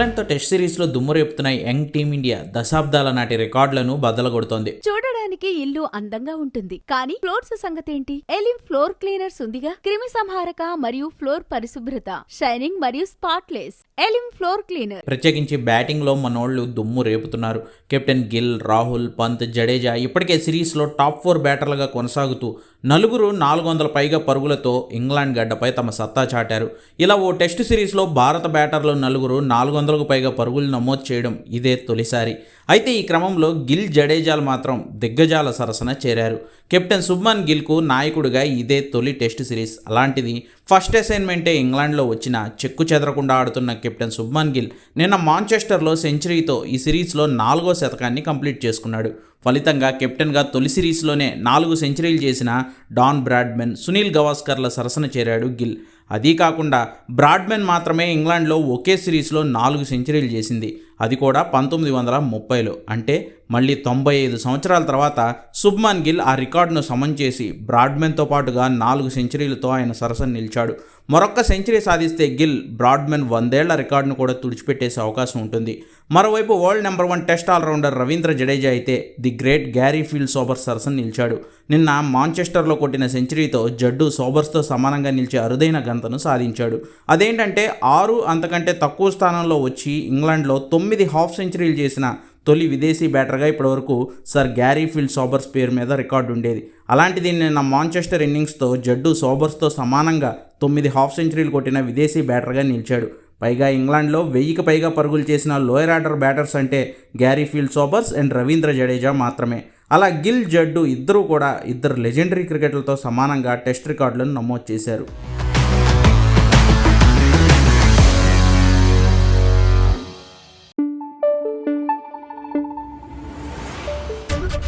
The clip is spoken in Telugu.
ఇంగ్లాండ్తో టెస్ట్ సిరీస్లో దుమ్ము రేపుతున్న యంగ్ టీమిండియా దశాబ్దాల నాటి రికార్డులను బద్దలగొడుతోంది చూడడానికి ఇల్లు అందంగా ఉంటుంది. కానీ ఫ్లోర్స్ సంగతేంటి? ఎలిం ఫ్లోర్ క్లీనర్స్ ఉందిగా? క్రిమి సంహారక మరియు ఫ్లోర్ పరిశుభ్రత షైనింగ్ మరియు స్పాట్లెస్. ఎలిం ఫ్లోర్ క్లీనర్. ప్రత్యేకించి బ్యాటింగ్లో మనోళ్ళు దుమ్ము రేపుతున్నారు. కెప్టెన్ గిల్ రాహుల్ పంత్ జడేజా ఇప్పటికే సిరీస్లో టాప్ ఫోర్ బ్యాటర్లుగా కొనసాగుతూ నలుగురు నాలుగు వందల పైగా పరుగులతో ఇంగ్లాండ్ గడ్డపై తమ సత్తా చాటారు. ఇలా ఓ టెస్ట్ సిరీస్లో భారత బ్యాటర్లు నలుగురు నాలుగు వందలకు పైగా పరుగులు నమోదు చేయడం ఇదే తొలిసారి. అయితే ఈ క్రమంలో గిల్ జడేజాలు మాత్రం దిగ్గజాల సరసన చేరారు. కెప్టెన్ శుభ్మన్ గిల్కు నాయకుడిగా ఇదే తొలి టెస్ట్ సిరీస్. అలాంటిది ఫస్ట్ అసైన్మెంటే ఇంగ్లాండ్లో వచ్చిన చెక్కు చెదరకుండా ఆడుతున్న కెప్టెన్ శుభ్మన్ గిల్ నిన్న మాంచెస్టర్లో సెంచరీతో ఈ సిరీస్లో నాలుగో శతకాన్ని కంప్లీట్ చేసుకున్నాడు. ఫలితంగా కెప్టెన్గా తొలి సిరీస్లోనే నాలుగు సెంచరీలు చేసిన డాన్ బ్రాడ్మెన్ సునీల్ గవాస్కర్ల సరసన చేరాడు గిల్. అదీ కాకుండా బ్రాడ్మెన్ మాత్రమే ఇంగ్లాండ్లో ఒకే సిరీస్లో నాలుగు సెంచరీలు చేసింది. అది కూడా పంతొమ్మిది వందల ముప్పైలో. అంటే మళ్ళీ తొంభై ఐదు సంవత్సరాల తర్వాత శుభ్మన్ గిల్ ఆ రికార్డును సమన్ చేసి బ్రాడ్మెన్తో పాటుగా నాలుగు సెంచరీలతో ఆయన సరసన నిలిచాడు. మరొక్క సెంచరీ సాధిస్తే గిల్ బ్రాడ్మెన్ వందేళ్ళ రికార్డును కూడా తుడిచిపెట్టేసే అవకాశం ఉంటుంది. మరోవైపు world number one test all rounder Ravindra Jadeja అయితే the great Garfield Sober సరసన నిలిచాడు. నిన్న మాంచెస్టర్లో కొట్టిన సెంచరీతో జడ్డు సోబర్స్తో సమానంగా నిలిచే అరుదైన గంతను సాధించాడు. అదేంటంటే ఆరు అంతకంటే తక్కువ స్థానంలో వచ్చి ఇంగ్లాండ్లో తొమ్మిది హాఫ్ సెంచరీలు చేసిన తొలి విదేశీ బ్యాటర్గా ఇప్పటివరకు సర్ గ్యారీ ఫీల్డ్ సోబర్స్ పేరు మీద రికార్డు ఉండేది. అలాంటిది నిన్న మాంచెస్టర్ ఇన్నింగ్స్తో జడ్డు సోబర్స్తో సమానంగా తొమ్మిది హాఫ్ సెంచరీలు కొట్టిన విదేశీ బ్యాటర్గా నిలిచాడు. పైగా ఇంగ్లాండ్లో వెయ్యికి పైగా పరుగులు చేసిన లోయర్ ఆర్డర్ బ్యాటర్స్ అంటే Garfield Sobers and Ravindra Jadeja మాత్రమే. అలా గిల్ జడ్డు ఇద్దరూ కూడా ఇద్దరు లెజెండరీ క్రికెటర్లతో సమానంగా టెస్ట్ రికార్డులను నమోదు చేశారు.